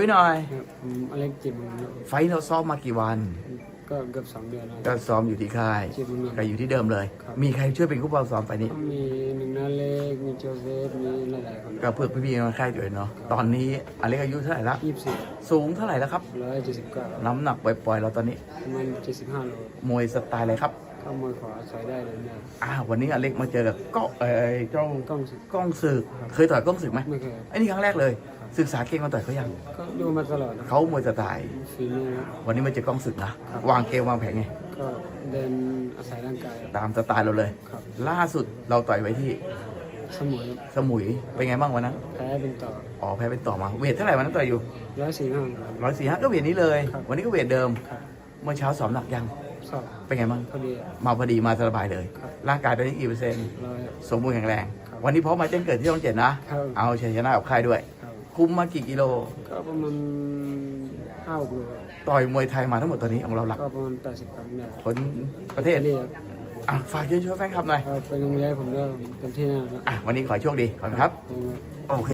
ช่วยหน่อย ครับผมอเล็กจิมครับไฟท์เราซ้อมมากี่วัน ก็เกือบสองเดือนแล้ว ก็ซ้อมอยู่ที่ค่ายจิมเมืองก็อยู่ที่เดิมเลย ครับ มีใครช่วยเป็นคู่เบาซ้อมไฟล์นี้ ก็มีหนึ่งนาเล็กมีโจเซฟมีหลายๆคนก็เพื่อพี่ๆมาค่ายด้วยเนาะ ตอนนี้อเล็กอายุเท่าไหร่ละ ยี่สิบสี่สูงเท่าไหร่แล้วครับ ร้อยเจ็ดสิบเก้าน้ำหนักปล่อยๆเราตอนนี้ ประมาณเจ็ดสิบห้าโลมวยสไตล์อะไรครับ เข้ามวยขวาใช้ได้เลยเนี่ยอ่า วันนี้อเล็กมาเจอกับก็เอ้ยเจ้ากล้องสิกล้องศึก เคยต่อยกล้องศึกไหมไม่เคยไอ้นี่ครั้งแรกเลย ศึกษาเก่งมาต่อยเขายังก็ดูมาตลอดนะเขามวยสไตล์ฝีมือครับวันนี้มาเจอกล้องศึกนะครับวางเกมวางแผนไงก็เดินอาศัยร่างกายตามสไตล์เราเลยครับล่าสุดเราต่อยไว้ที่ สมุยสมุยเป็นไงบ้างวันนั้นแพ้เป็นต่ออ๋อแพ้เป็นต่อมาเวทเท่าไหร่วันนั้นต่อยอยู่ร้อยสี่ห้าร้อยสี่ห้าก็เวทนี้เลยครับวันนี้ก็เวทเดิมครับเมื่อเช้าซ้อมหนักยังสอบเป็นไงบ้างพอดีมาพอดีมาสบายเลยครับร่างกายตอนนี้กี่เปอร์เซ็นต์ร้อยสมบูรณ์แข็งแรงครับวันนี้พร้อมมาแจ้งเกิดที่ต้องเจ็ดนะครับเอาชัยชนะกับค่ายด้วย ครับคุมมากี่กิโล ก็ประมาณห้าหกโลครับต่อยมวยไทยมาทั้งหมดตอนนี้ของเราหลักก็ประมาณแปดสิบครั้งเนี่ยคนประเทศเรียกอะฝากเชิญชวนแฟนคลับหน่อยเป็นกำลังใจให้ผมด้วยเต็มที่แน่นะอะวันนี้ขอให้โชคดีขอบคุณครับผมโอเค